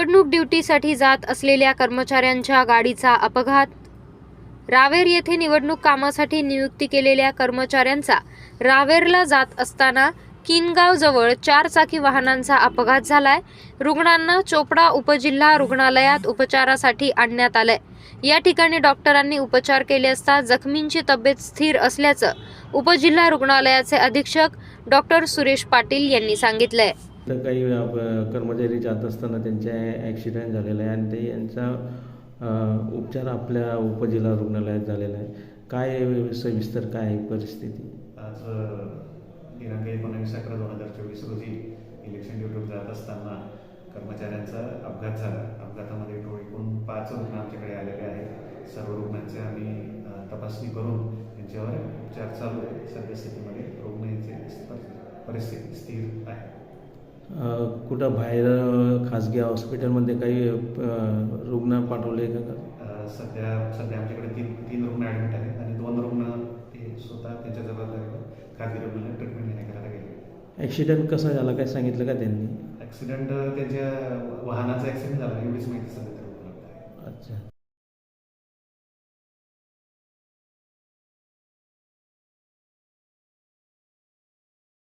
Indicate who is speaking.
Speaker 1: निवडणूक ड्युटीसाठी जात असलेल्या कर्मचाऱ्यांच्या गाडीचा अपघात. रावेर येथे निवडणूक कामासाठी नियुक्ती केलेल्या कर्मचाऱ्यांचा रावेरला जात असताना किनगावजवळ चारचाकी चार चाकी वाहनांचा अपघात झालाय. रुग्णांना चोपडा उपजिल्हा रुग्णालयात उपचारासाठी आणण्यात आलंय. या ठिकाणी डॉक्टरांनी उपचार केले असता जखमींची तब्येत स्थिर असल्याचं उपजिल्हा रुग्णालयाचे अधीक्षक डॉक्टर सुरेश पाटील यांनी सांगितलंय.
Speaker 2: तर काही कर्मचारी जात असताना त्यांचा ॲक्सिडेंट झालेला आहे आणि ते यांचा उपचार आपल्या उपजिल्हा रुग्णालयात झालेला आहे. काय सविस्तर काय आहे परिस्थिती?
Speaker 3: आज दिनांक एकोणावीस अकरा दोन हजार चोवीस रोजी इलेक्शन ड्युटीवर जात असताना कर्मचाऱ्यांचा अपघात झाला. अपघातामध्ये एकूण पाच रुग्ण आमच्याकडे आलेले आहेत. सर्व रुग्णांचे आम्ही तपासणी करून त्यांच्यावर उपचार चालू आहे. सद्यस्थितीमध्ये रुग्ण यांची पर- परिस्थिती स्थिर आहे.
Speaker 2: कुठं बाहेर खाजगी हॉस्पिटलमध्ये काही रुग्ण पाठवले का?
Speaker 3: सध्या सध्या आमच्याकडे तीन तीन रुग्ण ॲडमिट आहेत आणि दोन रुग्ण ते स्वतः त्यांच्या जबाबदारीवर खाजगी रुग्णालयात ट्रीटमेंट घेण्याकरता गेले
Speaker 2: ॲक्सिडेंट कसा झाला? काय सांगितलं का त्यांनी?
Speaker 3: ॲक्सिडेंट त्यांच्या वाहनाचा ॲक्सिडेंट झाला. एवढीच माहिती सध्या
Speaker 2: अच्छा.